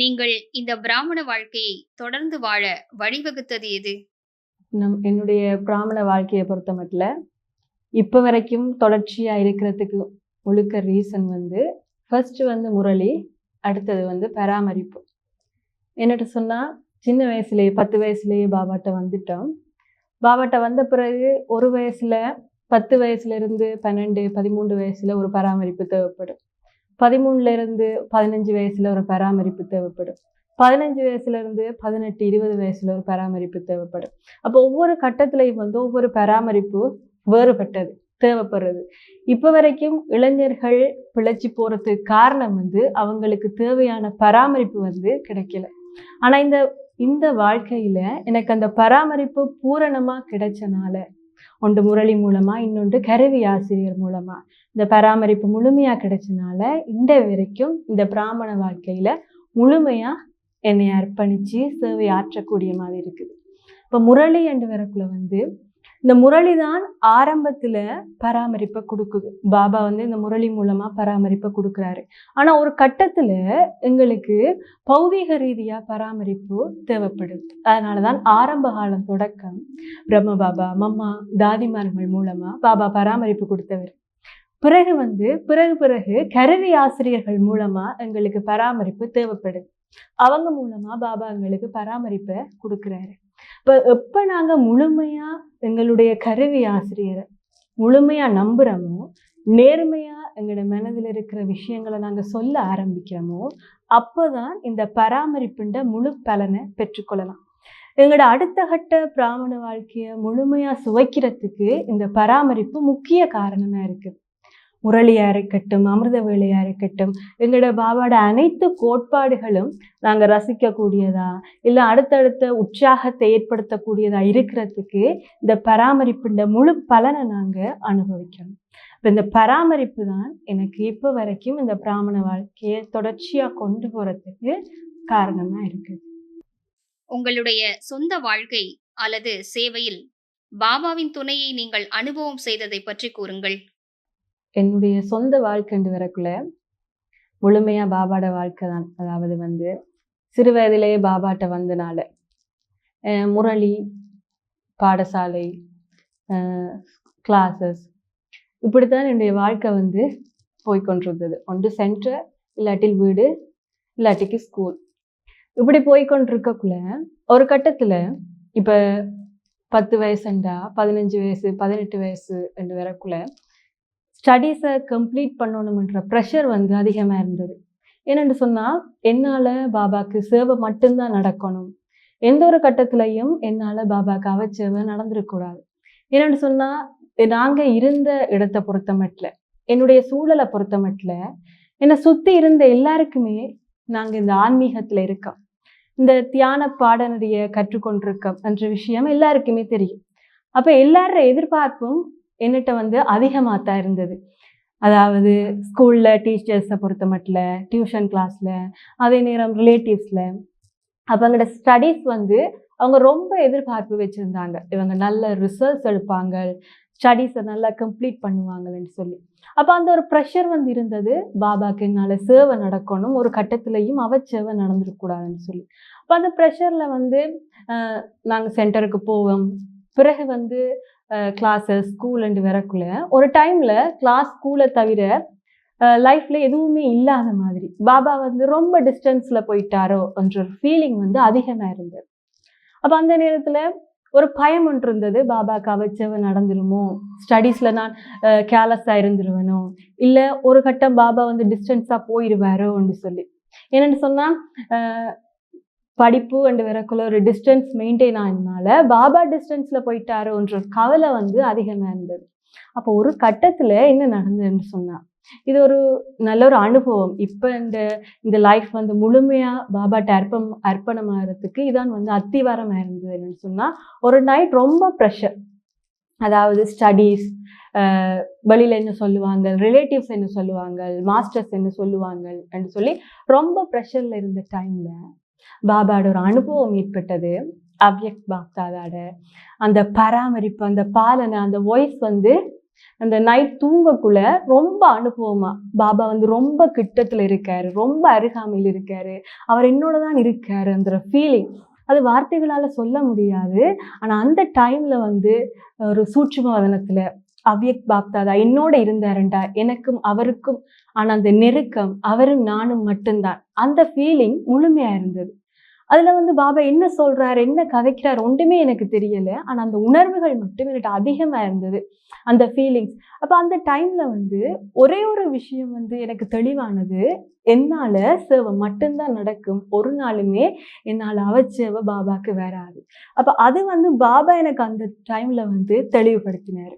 நீங்கள் இந்த பிராமண வாழ்க்கையை தொடர்ந்து வாழ வழிவகுத்தது எது? நம் என்னுடைய பிராமண வாழ்க்கையை பொறுத்த மட்டும் இப்போ வரைக்கும் தொடர்ச்சியாக இருக்கிறதுக்கு முழுக்க ரீசன் வந்து ஃபர்ஸ்ட் வந்து முரளி அடுத்தது வந்து பராமரிப்பு. என்னட்டு சொன்னால் சின்ன வயசுலேயே பத்து வயசுலேயே பாபாட்ட வந்துட்டோம். பாபாட்ட வந்த பிறகு ஒரு வயசில் பத்து வயசுலேருந்து பன்னெண்டு பதிமூன்று வயசில் ஒரு பராமரிப்பு தேவைப்படும். பதிமூணுல இருந்து பதினஞ்சு வயசுல ஒரு பராமரிப்பு தேவைப்படும். பதினஞ்சு வயசுல இருந்து பதினெட்டு இருபது வயசுல ஒரு பராமரிப்பு தேவைப்படும். அப்போ ஒவ்வொரு கட்டத்திலையும் வந்து ஒவ்வொரு பராமரிப்பு வேறுபட்டது தேவைப்படுறது. இப்போ வரைக்கும் இளைஞர்கள் பிழைச்சி போறதுக்கு காரணம் வந்து அவங்களுக்கு தேவையான பராமரிப்பு வந்து கிடைக்கல. ஆனா இந்த இந்த வாழ்க்கையில எனக்கு அந்த பராமரிப்பு பூரணமா கிடைச்சனால ஒன்று முரளி மூலமா இன்னொன்று கருவி ஆசிரியர் மூலமா இந்த பராமரிப்பு முழுமையாக கிடைச்சனால இந்த வரைக்கும் இந்த பிராமண வாழ்க்கையில் முழுமையாக என்னை அர்ப்பணித்து சேவை ஆற்றக்கூடிய மாதிரி இருக்குது இப்போ முரளி என்று வரக்குள்ள வந்து இந்த முரளி தான் ஆரம்பத்தில் பராமரிப்பை கொடுக்குது. பாபா வந்து இந்த முரளி மூலமாக பராமரிப்பை கொடுக்குறாரு. ஆனால் ஒரு கட்டத்தில் எங்களுக்கு பௌதீக ரீதியாக பராமரிப்பு தேவைப்படுது. அதனாலதான் ஆரம்ப காலம் தொடக்கம் பிரம்ம பாபா மம்மா தாதிமார்கள் மூலமாக பாபா பராமரிப்பு கொடுத்தவர். பிறகு வந்து பிறகு பிறகு கருவி ஆசிரியர்கள் மூலமா எங்களுக்கு பராமரிப்பு தேவைப்படுது. அவங்க மூலமா பாபா எங்களுக்கு பராமரிப்பை கொடுக்குறாரு. இப்போ எப்போ நாங்கள் முழுமையா எங்களுடைய கருவி ஆசிரியரை முழுமையா நம்புறோமோ நேர்மையா எங்களோட மனதில் இருக்கிற விஷயங்களை நாங்கள் சொல்ல ஆரம்பிக்கிறோமோ அப்போதான் இந்த பராமரிப்புண்ட முழு பலனை பெற்றுக்கொள்ளலாம். எங்களோட அடுத்த கட்ட பிராமண வாழ்க்கையை முழுமையாக சுவைக்கிறதுக்கு இந்த பராமரிப்பு முக்கிய காரணமாக இருக்குது. முரளியாக இருக்கட்டும் அமிர்த வேலையாக இருக்கட்டும் எங்களோட பாபாவோட அனைத்து கோட்பாடுகளும் நாங்கள் ரசிக்கக்கூடியதா? இல்லை அடுத்தடுத்த உற்சாகத்தை ஏற்படுத்தக்கூடியதா இருக்கிறதுக்கு இந்த பராமரிப்புன்ற முழு பலனை நாங்கள் அனுபவிக்கணும். இப்போ இந்த பராமரிப்பு தான் எனக்கு இப்போ வரைக்கும் இந்த பிராமண வாழ்க்கையை தொடர்ச்சியாக கொண்டு போகிறதுக்கு காரணமாக இருக்குது உங்களுடைய சொந்த வாழ்க்கை அல்லது சேவையில் பாபாவின் துணையை நீங்கள் அனுபவம் செய்ததை பற்றி கூறுங்கள். என்னுடைய சொந்த வாழ்க்கைண்டு வரக்குள்ள முழுமையாக பாபாட வாழ்க்கை தான். அதாவது வந்து சிறு வயதிலேயே பாபாட்ட வந்தனால முரளி பாடசாலை கிளாஸஸ் இப்படித்தான் என்னுடைய வாழ்க்கை வந்து போய்கொண்டிருந்தது ஒன்று சென்டர் இல்லாட்டில் வீடு இல்லாட்டிக்கு ஸ்கூல் இப்படி போய்கொண்டிருக்கக்குள்ள ஒரு கட்டத்தில் இப்போ பத்து வயசுண்டா பதினஞ்சு வயசு பதினெட்டு வயசு ரெண்டு வரக்குள்ள ஸ்டடீஸை கம்ப்ளீட் பண்ணணுமன்ற ப்ரெஷர் வந்து அதிகமாக இருந்தது. என்னென்னு சொன்னால் என்னால் பாபாக்கு சேவை மட்டும்தான் நடக்கணும். எந்த ஒரு கட்டத்துலையும் என்னால் பாபாக்கு அவச்சேவை நடந்துடக்கூடாது என்னென்னு சொன்னால் நாங்கள் இருந்த இடத்தை பொறுத்த மட்டில் என்னுடைய சூழலை பொறுத்த மட்டில் என்னை சுற்றி இருந்த எல்லாருக்குமே நாங்கள் இந்த ஆன்மீகத்தில் இருக்கோம். இந்த தியான பாடநெறியை கற்றுக்கொண்டிருக்கோம் என்ற விஷயம் எல்லாருக்குமே தெரியும். அப்போ எல்லாரோட எதிர்பார்ப்பும் என்னட்ட வந்து அதிகமாக தான் இருந்தது. அதாவது ஸ்கூலில் டீச்சர்ஸை பொறுத்த மட்டில் டியூஷன் கிளாஸில் அதே நேரம் ரிலேட்டிவ்ஸில் அப்போ அவங்களோட ஸ்டடீஸ் வந்து அவங்க ரொம்ப எதிர்பார்ப்பு வச்சுருந்தாங்க. இவங்க நல்ல ரிசல்ட்ஸ் எடுப்பாங்க ஸ்டடீஸை நல்லா கம்ப்ளீட் பண்ணுவாங்கன்னு சொல்லி. அப்போ அந்த ஒரு ப்ரெஷர் வந்து இருந்தது. பாபாக்கு என்னால் சேவை நடக்கணும் ஒரு கட்டத்துலேயும் அவ சேவை நடந்துடக்கூடாதுன்னு சொல்லி. அப்போ அந்த ப்ரெஷரில் வந்து நாங்கள் சென்டருக்கு போவோம். பிறகு வந்து கிளாஸஸ் ஸ்கூல்ண்டு வரக்குள்ள ஒரு டைமில் கிளாஸ் ஸ்கூலை தவிர லைஃப்பில் எதுவுமே இல்லாத மாதிரி பாபா வந்து ரொம்ப டிஸ்டன்ஸில் போயிட்டாரோ என்ற ஒரு ஃபீலிங் வந்து அதிகமாக இருந்தது. அப்போ அந்த நேரத்தில் ஒரு பயம் ஒன்று இருந்தது பாபா கவச்சவன் நடந்துருமோ? ஸ்டடீஸில் நான் கேர்லெஸ்ஸாக இருந்துருவனோ? இல்லை ஒரு கட்டம் பாபா வந்து டிஸ்டன்ஸாக போயிடுவாரோன்னு சொல்லி. என்னென்னு சொன்னால் படிப்பு அண்டு வேறக்குள்ள ஒரு டிஸ்டன்ஸ் மெயின்டைன் ஆனதுனால பாபா டிஸ்டன்ஸில் போயிட்டாரோன்ற கவலை வந்து அதிகமாக இருந்தது. அப்போ ஒரு கட்டத்தில் என்ன நடந்ததுன்னு சொன்னான் இது ஒரு நல்ல ஒரு அனுபவம். இப்போ இந்த இந்த லைஃப் வந்து முழுமையாக பாபாட்ட அர்ப்பம் அர்ப்பணமாகிறதுக்கு இதான் வந்து அத்திவாரமாக இருந்தது என்னன்னு சொன்னால் ஒரு நைட் ரொம்ப ப்ரெஷர் அதாவது ஸ்டடீஸ் வெளியில் என்ன சொல்லுவாங்க ரிலேட்டிவ்ஸ் என்ன சொல்லுவாங்க மாஸ்டர்ஸ் என்ன சொல்லுவாங்க அப்படின்னு சொல்லி ரொம்ப ப்ரெஷரில் இருந்த டைமில் பாபாவோட ஒரு அனுபவம் ஏற்பட்டது. அவ்யக் பாப்தாதாட அந்த பராமரிப்பு அந்த பாலனை அந்த வாய்ஸ் வந்து அந்த நைட் தூங்கக்குள்ள ரொம்ப அனுபவமா. பாபா வந்து ரொம்ப கிட்டத்துல இருக்காரு ரொம்ப அருகாமையில் இருக்காரு. அவர் என்னோட தான் இருக்காரு அந்த ஃபீலிங் அது வார்த்தைகளால சொல்ல முடியாது. ஆனா அந்த டைம்ல வந்து ஒரு சூட்சும வதனத்துல அவ்யக் பாப்தாதா என்னோட இருந்தாருண்டா எனக்கும் அவருக்கும் ஆனா அந்த நெருக்கம் அவரும் நானும் மட்டும்தான். அந்த ஃபீலிங் முழுமையா இருந்தது. அதில் வந்து பாபா என்ன சொல்கிறார் என்ன கதைக்கிறாரு ஒன்றுமே எனக்கு தெரியலை. ஆனால் அந்த உணர்வுகள் மட்டும் எனக்கு அதிகமாக இருந்தது. அந்த ஃபீலிங்ஸ் அப்போ அந்த டைமில் வந்து ஒரே ஒரு விஷயம் வந்து எனக்கு தெளிவானது. என்னால் சேவை மட்டும்தான் நடக்கும். ஒரு நாளுமே என்னால் அவச்சேவை பாபாவுக்கு வராது. அப்போ அது வந்து பாபா எனக்கு அந்த டைமில் வந்து தெளிவுபடுத்தினார்.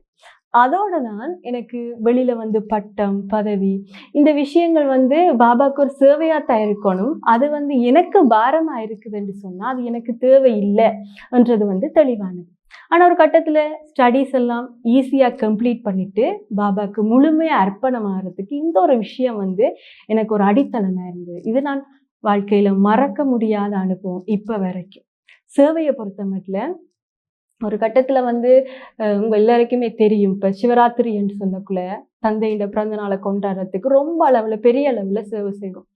அதோட தான் எனக்கு வெளியில வந்து பட்டம் பதவி இந்த விஷயங்கள் வந்து பாபாக்கு ஒரு சேவையா தான் இருக்கணும் அது வந்து எனக்கு பாரமா இருக்குதுன்னு சொன்னா அது எனக்கு தேவை இல்லைன்றது வந்து தெளிவானது. ஆனா ஒரு கட்டத்துல ஸ்டடீஸ் எல்லாம் ஈஸியா கம்ப்ளீட் பண்ணிட்டு பாபாக்கு முழுமையா அர்ப்பணமாகறதுக்கு இந்த ஒரு விஷயம் வந்து எனக்கு ஒரு அடித்தளமா இருந்தது. இது நான் வாழ்க்கையில மறக்க முடியாத அனுபவம் இப்ப வரைக்கும். சேவையை பொறுத்த மட்டும் ஒரு கட்டத்தில் வந்து உங்கள் எல்லாருக்குமே தெரியும். இப்போ சிவராத்திரி என்று சொல்லக்குள்ள தந்தையோட பிறந்த நாளை கொண்டாடுறதுக்கு ரொம்ப அளவில் பெரிய அளவில் சேவை செய்வோம்.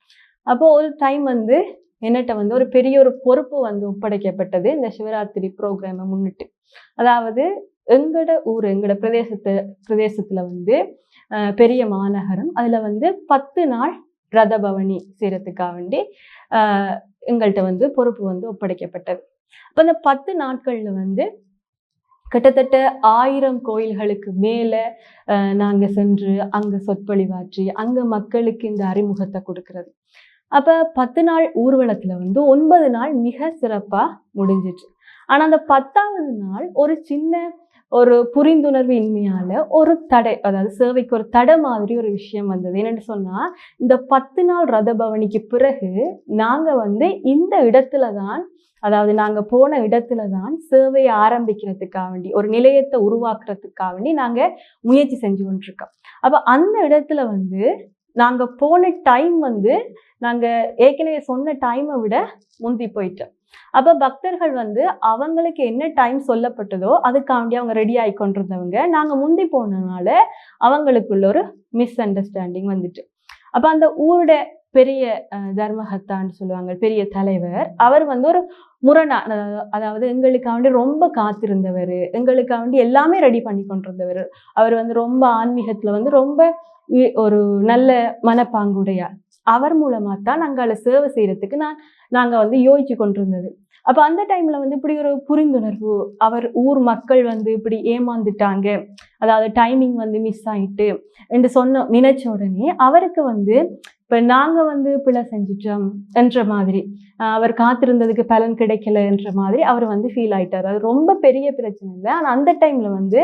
அப்போது ஒரு டைம் வந்து என்னட்ட வந்து ஒரு பெரிய ஒரு பொறுப்பு வந்து ஒப்படைக்கப்பட்டது இந்த சிவராத்திரி ப்ரோக்ராமை முன்னிட்டு. அதாவது எங்கட ஊர் எங்களோட பிரதேசத்தை பிரதேசத்தில் வந்து பெரிய மாநகரம். அதில் வந்து பத்து நாள் ரத பவனி செய்கிறதுக்காக வேண்டி எங்கள்கிட்ட வந்து பொறுப்பு வந்து ஒப்படைக்கப்பட்டது. அப்போ அந்த பத்து நாட்களில் வந்து கிட்டத்தட்ட ஆயிரம் கோயில்களுக்கு மேலே நாங்கள் சென்று அங்கே சொற்பொழிவாற்றி அங்கே மக்களுக்கு இந்த அறிமுகத்தை கொடுக்கறது. அப்போ பத்து நாள் ஊர்வலத்தில் வந்து ஒன்பது நாள் மிக சிறப்பாக முடிஞ்சிச்சு. ஆனால் அந்த பத்தாவது நாள் ஒரு சின்ன ஒரு புரிந்துணர்வு இன்மையால் ஒரு தடை அதாவது சேவைக்கு ஒரு தடை மாதிரி ஒரு விஷயம் வந்தது. என்னென்னு சொன்னால் இந்த பத்து நாள் ரத பவனிக்கு பிறகு நாங்கள் வந்து இந்த இடத்துல தான் அதாவது நாங்கள் போன இடத்துல தான் சேவையை ஆரம்பிக்கிறதுக்காக வேண்டி ஒரு நிலையத்தை உருவாக்குறதுக்காக வேண்டி நாங்கள் முயற்சி செஞ்சு கொண்டிருக்கோம். அப்போ அந்த இடத்துல வந்து நாங்கள் போன டைம் வந்து நாங்கள் ஏற்கனவே சொன்ன டைமை விட முந்தி போயிட்டோம். அப்போ பக்தர்கள் வந்து அவங்களுக்கு என்ன டைம் சொல்லப்பட்டதோ அதுக்காண்டி அவங்க ரெடி ஆகி கொண்டிருந்தவங்க. நாங்க முந்தி போனதுனால அவங்களுக்குள்ள ஒரு மிஸ் அண்டர்ஸ்டாண்டிங் வந்துட்டு. அப்ப அந்த ஊரோட பெரிய தர்மஹத்தான்னு சொல்லுவாங்க பெரிய தலைவர். அவர் வந்து ஒரு முரணா அதாவது- எங்களுக்காக எங்களுக்காண்டி ரொம்ப காத்திருந்தவர். எங்களுக்காண்டி எல்லாமே ரெடி பண்ணி கொண்டிருந்தவர். அவர் வந்து ரொம்ப ஆன்மீகத்தில் வந்து ரொம்ப ஒரு நல்ல மனப்பாங்குடையார். அவர் மூலமாக தான் நாங்க அதில் சேவை செய்யறதுக்கு நான் நாங்க வந்து யோசிச்சு கொண்டிருந்தது. அப்போ அந்த டைம்ல வந்து இப்படி ஒரு புரிந்துணர்வு அவர் ஊர் மக்கள் வந்து இப்படி ஏமாந்துட்டாங்க. அதாவது டைமிங் வந்து மிஸ் ஆயிட்டு என்று சொன்ன நினைச்ச உடனே அவருக்கு வந்து இப்போ நாங்கள் வந்து பிழை செஞ்சிட்டோம் என்ற மாதிரி அவர் காத்திருந்ததுக்கு பலன் கிடைக்கல என்ற மாதிரி அவர் வந்து ஃபீல் ஆயிட்டார். அது ரொம்ப பெரிய பிரச்சனை இல்லை. ஆனால் அந்த டைமில் வந்து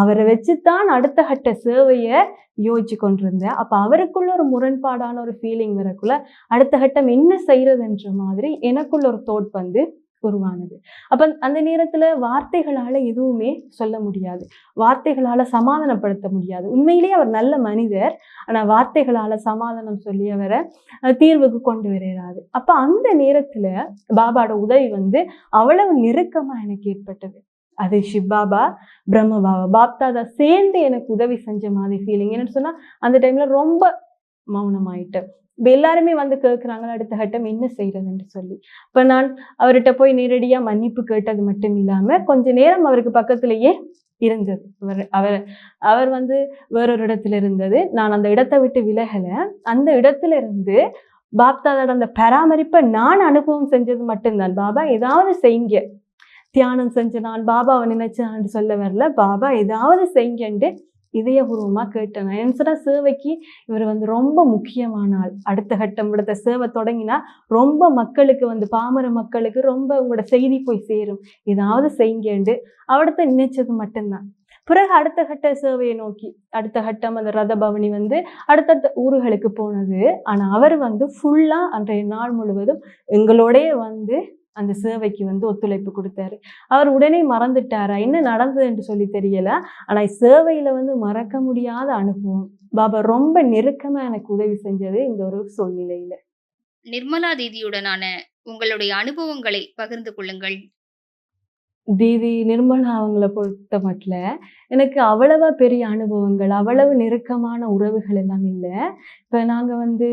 அவரை வச்சுதான் அடுத்த கட்ட சேவையை யோசிச்சு கொண்டிருந்தேன். அப்போ அவருக்குள்ள ஒரு முரண்பாடான ஒரு ஃபீலிங் வரக்குள்ள அடுத்த கட்டம் என்ன செய்யறதுன்ற மாதிரி எனக்குள்ள ஒரு தோட் வந்து உருவானது. அப்ப அந்த நேரத்துல வார்த்தைகளால எதுவுமே சொல்ல முடியாது. வார்த்தைகளால சமாதானப்படுத்த முடியாது. உண்மையிலேயே அவர் நல்ல மனிதர். ஆனா வார்த்தைகளால சமாதானம் சொல்லி அவரை தீர்வுக்கு கொண்டு வரையாது அப்ப அந்த நேரத்துல பாபாவோட உதவி வந்து அவ்வளவு நெருக்கமா எனக்கு ஏற்பட்டது. அது சிவபாபா பிரம்ம பாபா பாப்தாதா சேர்ந்து எனக்கு உதவி செஞ்ச மாதிரி ஃபீலிங் என்னன்னு சொன்னா அந்த டைம்ல ரொம்ப மௌனமாயிட்டு இப்போ எல்லாருமே வந்து கேட்குறாங்க அடுத்த கட்டம் என்ன செய்யறதுன்னு சொல்லி. இப்போ நான் அவர்கிட்ட போய் நேரடியாக மன்னிப்பு கேட்டது மட்டும் இல்லாமல் கொஞ்ச நேரம் அவருக்கு பக்கத்திலேயே இருந்தது. அவர் அவர் அவர் வந்து வேறொரு இடத்துல இருந்தது. நான் அந்த இடத்தை விட்டு விலகலை. அந்த இடத்துல இருந்து பாப்தாதோட அந்த பராமரிப்பை நான் அனுபவம் செஞ்சது மட்டும்தான். பாபா ஏதாவது செய்யுங்க. தியானம் செஞ்ச நான் பாபாவை நினைச்சான்னு சொல்ல வரல. பாபா ஏதாவது செய்யுங்கன்ட்டு இதயபூர்வமாக கேட்டேன். நான் சொன்னால் சேவைக்கு இவர் வந்து ரொம்ப முக்கியமான ஆள். அடுத்த கட்டம் விடத்த சேவை தொடங்கினா ரொம்ப மக்களுக்கு வந்து பாமர மக்களுக்கு ரொம்ப உங்களோட செய்தி போய் சேரும். ஏதாவது செய்யுங்கண்டு அவடத்த நினைச்சது மட்டும்தான். பிறகு அடுத்த கட்ட சேவையை நோக்கி அடுத்த கட்டம் அந்த ரத பவனி வந்து அடுத்தடுத்த ஊர்களுக்கு போனது. ஆனால் அவர் வந்து ஃபுல்லாக அன்றைய நாள் முழுவதும் எங்களோடய வந்து அந்த சேவைக்கு வந்து ஒத்துழைப்பு கொடுத்தாரு. அவர் உடனே மறந்துட்டாரா? என்ன நடந்தது என்று சொல்லி தெரியல. ஆனா சேவையில வந்து மறக்க முடியாத அனுபவம். பாபா ரொம்ப நெருக்கமா எனக்கு உதவி செஞ்சது இந்த ஒரு சூழ்நிலையில. நிர்மலா தீதியுடனான உங்களுடைய அனுபவங்களை பகிர்ந்து கொள்ளுங்கள். தீதி நிர்மலா அவங்கள பொறுத்த மட்டும் எனக்கு அவ்வளவா பெரிய அனுபவங்கள் அவ்வளவு நெருக்கமான உறவுகள் எல்லாம் இல்லை. இப்போ நாங்கள் வந்து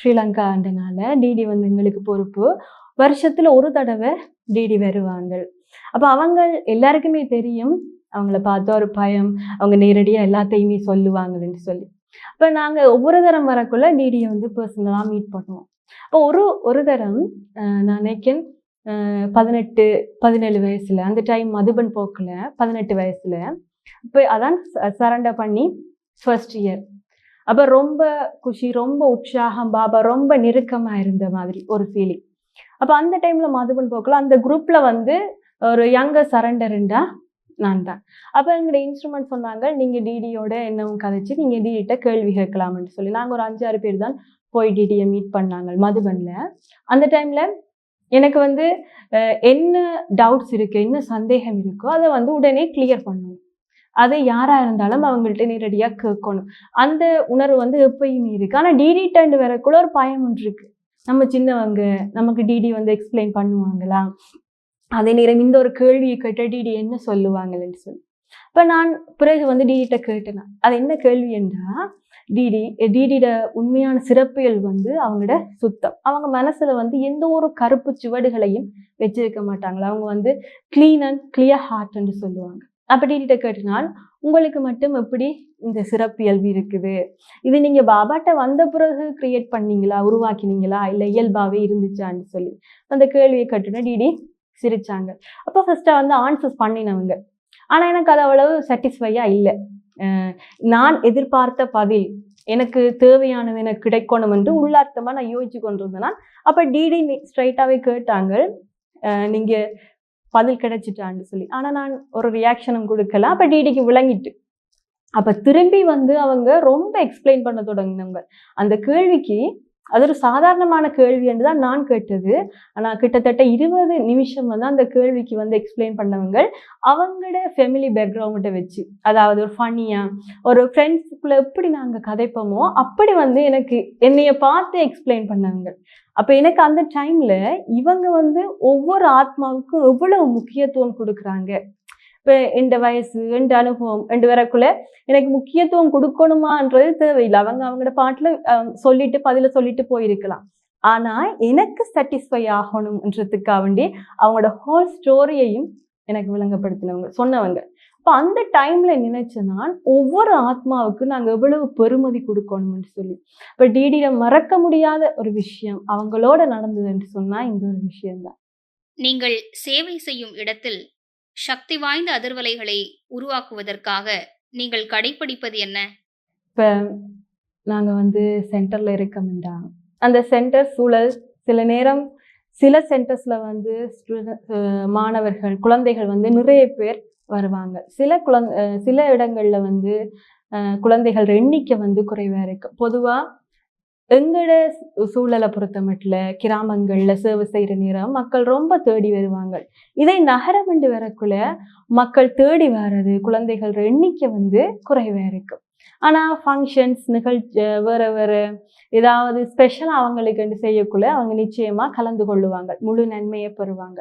ஸ்ரீலங்கான்றனால டிடி வந்து எங்களுக்கு பொறுப்பு. வருஷத்துல ஒரு தடவை டிடி வருவாங்க. அப்போ அவங்க எல்லாருக்குமே தெரியும். அவங்கள பார்த்தா ஒரு பயம். அவங்க நேரடியாக எல்லாத்தையுமே சொல்லுவாங்கன்னு சொல்லி. அப்போ நாங்கள் ஒவ்வொரு தரம் வரக்குள்ள டிடியை வந்து பர்சனலாக மீட் பண்ணுவோம். அப்போ ஒரு ஒரு தரம் நான் நினைக்கிறேன் பதினெட்டு பதினேழு வயசில் அந்த டைம் மதுபன் போக்கில் பதினெட்டு வயசில் இப்போ அதான் சரண்டர் பண்ணி ஃபர்ஸ்ட் இயர் அப்போ ரொம்ப குஷி ரொம்ப உற்சாகம் பாபா ரொம்ப நெருக்கமாக இருந்த மாதிரி ஒரு ஃபீலிங் அப்போ அந்த டைமில் மதுபன் போக்கில் அந்த குரூப்பில் வந்து ஒரு யங்கர் சரண்டருண்டா நான் தான் அப்போ எங்களுடைய இன்ஸ்ட்ருமெண்ட் சொன்னாங்க நீங்கள் டிடியோட என்னவும் கதைச்சு நீங்கள் டிடிட்ட கேள்வி கேட்கலாம்னு சொல்லி. நாங்கள் ஒரு அஞ்சாறு பேர் தான் போய் டிடியை மீட் பண்ணாங்க மதுபனில் அந்த டைமில் எனக்கு வந்து என்ன டவுட்ஸ் இருக்குது என்ன சந்தேகம் இருக்கோ அதை வந்து உடனே கிளியர் பண்ணணும். அதை யாராக இருந்தாலும் அவங்கள்ட்ட நேரடியாக கேட்கணும். அந்த உணர்வு வந்து எப்பயுமே இருக்குது ஆனால் டிடி டண்டு வரக்குள்ள ஒரு பயம் ஒன்று இருக்குது நம்ம சின்னவங்க நமக்கு டிடி வந்து எக்ஸ்பிளைன் பண்ணுவாங்களா? அதே நேரம் இந்த ஒரு கேள்வியை கேட்ட டிடி என்ன சொல்லுவாங்கன்னு சொல்லி. இப்போ நான் பிறகு வந்து டிடிட்ட கேட்டேன் அது என்ன கேள்வி என்றா டிடி டிடியோட உண்மையான சிறப்பியல் வந்து அவங்களோட சுத்தம். அவங்க மனசுல வந்து எந்த ஒரு கருப்பு சுவடுகளையும் வச்சிருக்க மாட்டாங்களா? அவங்க வந்து க்ளீன் அண்ட் கிளியர் ஹார்ட்னு சொல்லுவாங்க. அப்போ டிடிட்ட கேட்டினால் உங்களுக்கு மட்டும் எப்படி இந்த சிறப்பியல்பு இருக்குது? இது நீங்கள் பாபாட்ட வந்த பிறகு கிரியேட் பண்ணீங்களா? உருவாக்கினீங்களா? இல்லை இயல்பாகவே இருந்துச்சான்னு சொல்லி. அந்த கேள்வியை கட்டுன டிடி சிரிச்சாங்க. அப்போ ஃபஸ்ட்டாக வந்து ஆன்சர்ஸ் பண்ணினவங்க. ஆனால் எனக்கு அது அவ்வளவு சாட்டிஸ்ஃபையாக இல்லை. நான் எதிர்பார்த்த பதில் எனக்கு தேவையானது எனக்கு கிடைக்கணும் என்று உள்ளார்த்தமாக நான் யோசிச்சு கொண்டிருந்தேன்னா அப்போ டிடி ஸ்ட்ரைட்டாகவே கேட்டாங்க. நீங்கள் பதில் கிடைச்சிட்டான்னு சொல்லி. ஆனால் நான் ஒரு ரியாக்ஷனும் கொடுக்கல. அப்போ டிடிக்கு விளங்கிட்டு. அப்போ திரும்பி வந்து அவங்க ரொம்ப எக்ஸ்பிளைன் பண்ண தொடங்கினவங்க. அந்த கேள்விக்கு அது ஒரு சாதாரணமான கேள்வி என்று தான் நான் கேட்டது. ஆனால் கிட்டத்தட்ட இருபது நிமிஷம் வந்து அந்த கேள்விக்கு வந்து எக்ஸ்பிளைன் பண்ணவங்க அவங்களோட ஃபெமிலி பேக்ரவுண்டை வச்சு அதாவது ஒரு ஃபனியாக ஒரு ஃப்ரெண்ட்ஸுக்குள்ளே எப்படி நாங்கள் கதைப்போமோ அப்படி வந்து எனக்கு என்னைய பார்த்து எக்ஸ்பிளைன் பண்ணவங்க அப்போ எனக்கு அந்த டைமில் இவங்க வந்து ஒவ்வொரு ஆத்மாவுக்கும் எவ்வளவு முக்கியத்துவம் கொடுக்குறாங்க? இப்போ இந்த வயசு எந்த அனுபவம் ரெண்டு வரக்குள்ள எனக்கு முக்கியத்துவம் கொடுக்கணுமான்றது தேவையில்லை. அவங்க அவங்களோட பாட்டில் சொல்லிட்டு பதில சொல்லிட்டு போயிருக்கலாம். ஆனால் எனக்கு சாட்டிஸ்ஃபை ஆகணும்ன்றதுக்காக வேண்டி அவங்களோட ஹோல் ஸ்டோரியையும் எனக்கு விளங்கப்படுத்தினவங்க சொன்னவங்க. இப்போ அந்த டைம்ல நினைச்ச நான் ஒவ்வொரு ஆத்மாவுக்கும் நாங்கள் எவ்வளவு பெருமதி கொடுக்கணும்னு சொல்லி. இப்போ டிடியில மறக்க முடியாத ஒரு விஷயம் அவங்களோட நடந்ததுன்னு சொன்னா இந்த ஒரு விஷயம்தான். நீங்கள் சேவை செய்யும் இடத்தில் சக்தி வாய்ந்த அதிர்வலைகளை உருவாக்குவதற்காக நீங்கள் கடைப்பிடிப்பது என்ன? இப்போ நாங்கள் வந்து சென்டரில் இருக்கோம்டா அந்த சென்டர் சூழல் சில நேரம் சில சென்டர்ஸில் வந்து மாணவர்கள் குழந்தைகள் வந்து நிறைய பேர் வருவாங்க. சில குழந்தை சில இடங்களில் வந்து குழந்தைகள் எண்ணிக்கை வந்து குறைவாக இருக்கு. பொதுவாக எங்களோட சூ- சூழலை பொறுத்த மட்டும் கிராமங்கள்ல சேவை செய்கிற நேரம் மக்கள் ரொம்ப தேடி வருவாங்க. இதை நகரம் என்று வரக்குள்ள மக்கள் தேடி வர்றது குழந்தைகள் எண்ணிக்கை வந்து குறைவாக இருக்கும் ஆனா ஃபங்க்ஷன்ஸ் நிகழ்ச்சி வேற வேறு ஏதாவது ஸ்பெஷலாக அவங்களுக்கு செய்யக்குள்ள அவங்க நிச்சயமா கலந்து கொள்ளுவாங்க. முழு நன்மையை பெறுவாங்க.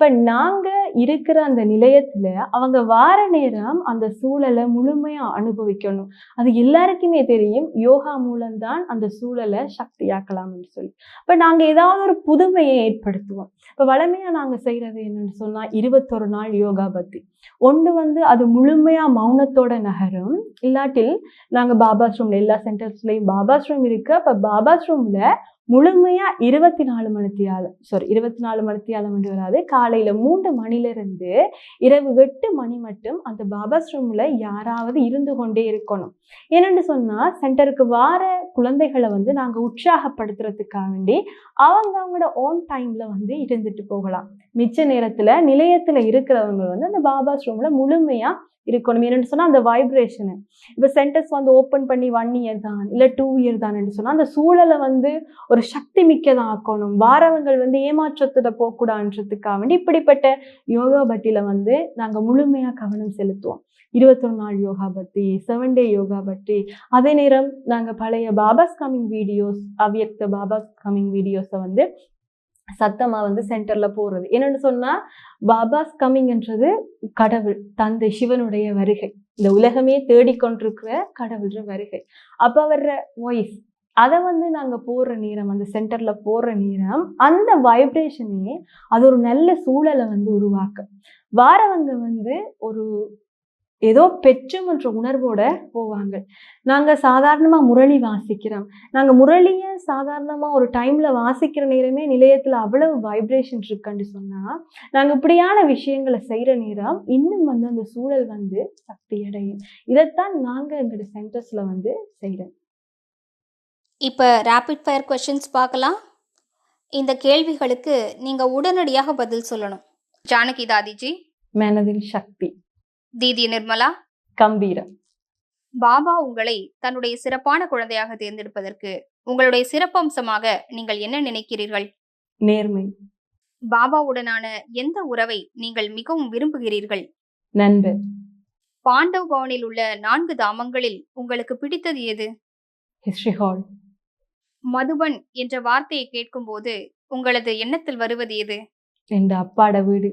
இப்போ நாங்கள் இருக்கிற அந்த நிலையத்தில் அவங்க வார நேரம் அந்த சூழலை முழுமையாக அனுபவிக்கணும். அது எல்லாருக்குமே தெரியும். யோகா மூலம்தான் அந்த சூழலை சக்தியாக்கலாம்னு சொல்லி. இப்போ நாங்கள் ஏதாவது ஒரு புதுமையை ஏற்படுத்துவோம். இப்ப வளமையாக நாங்க செய்யறது என்னன்னு சொன்னா இருபத்தொரு நாள் யோகா பத்தி ஒன்று வந்து அது முழுமையா மௌனத்தோட நகரும். இல்லாட்டில் நாங்க பாபாஸ்ரூம்ல எல்லா சென்டர்ஸ்லயும் பாபாஸ்ரூம் இருக்கு. அப்ப பாபாஸ்ரூம்ல முழுமையா இருபத்தி நாலு மணித்தியாலம் சாரி இருபத்தி நாலு மணித்தியாலம் வந்து வராது. காலையில மூன்று மணில இருந்து இரவு எட்டு மணி மட்டும் அந்த பாபாஸ்ரூம்ல யாராவது இருந்து கொண்டே இருக்கணும். என்னென்னு சொன்னா சென்டருக்கு வார குழந்தைகளை வந்து நாங்க உற்சாகப்படுத்துறதுக்காக வேண்டி அவங்க அவங்களோட ஓன் டைம்ல வந்து இருந்துட்டு போகலாம். மிச்ச நேரத்துல நிலையத்துல இருக்கிறவங்க வந்து அந்த பாபாஸ் ரூம்ல முழுமையா இருக்கணும். என்னன்னு சொன்னா அந்த வைப்ரேஷனு இப்போ சென்டர்ஸ் வந்து ஓப்பன் பண்ணி ஒன் இயர் தான் இல்லை டூ இயர் தான் சொன்னா அந்த சூழலை வந்து ஒரு சக்தி மிக்கதா ஆக்கணும். வாரவங்கள் வந்து ஏமாற்றத்துல போகக்கூடாதுன்றதுக்காக வேண்டி இப்படிப்பட்ட யோகா பட்டியில வந்து நாங்க முழுமையா கவனம் செலுத்துவோம். இருபத்தொரு நாள் யோகா பற்றி செவன் டே யோகா பற்றி அதே நேரம் நாங்கள் பழைய பாபாஸ் கமிங் வீடியோஸ் அவ்யக்த பாபாஸ் கமிங் வீடியோஸை வந்து சத்தமாக வந்து சென்டரில் போகிறது என்னென்னு சொன்னால் பாபாஸ் கம்மிங்ன்றது கடவுள் தந்தை சிவனுடைய வருகை. இந்த உலகமே தேடிக்கொண்டிருக்கிற கடவுள்ற வருகை. அப்போ வர்ற வாய்ஸ் அதை வந்து நாங்கள் போடுற நேரம் அந்த சென்டரில் போடுற நேரம் அந்த வைப்ரேஷனே அது ஒரு நல்ல சூழலை வந்து உருவாக்கும். வாரவங்க வந்து ஒரு ஏதோ பெற்றும் என்ற உணர்வோட போவாங்க. நாங்க சாதாரணமா முரளி வாசிக்கிறோம். நாங்க முரளிய சாதாரணமா ஒரு டைம்ல வாசிக்கிற நேரமே நிலையத்துல அவ்வளவு வைப்ரேஷன் இருக்குன்னு சொன்னா நாங்க இப்படியான விஷயங்களை செய்யற நேரம் இன்னும் வந்து அந்த சூழல் வந்து சக்தி அடையும். இதைத்தான் நாங்க எங்களோட சென்டர்ஸ்ல வந்து செய்யறோம் இப்போ ரேபிட் ஃபயர் கொஷின்ஸ் பார்க்கலாம். இந்த கேள்விகளுக்கு நீங்க உடனடியாக பதில் சொல்லணும். ஜானகி தாதிஜி மனதில் சக்தி. தீதி நிர்மலா. கம்பீரம். பாபா உங்களை தன்னுடைய சிறப்பான குழந்தையாக தேர்ந்தெடுப்பதற்கு உங்களுடைய சிறப்பம்சமாக நீங்கள் என்ன நினைக்கிறீர்கள்? நேர்மை. பாபாவுடனான எந்த உறவை நீங்கள் மிகவும் விரும்புகிறீர்கள்? நண்பர். பாண்டவ் பவனில் உள்ள நான்கு தாமங்களில் உங்களுக்கு பிடித்தது எது? ஹிஸ்டரி ஹால் மதுபன் என்ற வார்த்தையை கேட்கும்போது உங்களது எண்ணத்தில் வருவது எது? என்ற அப்பாட வீடு.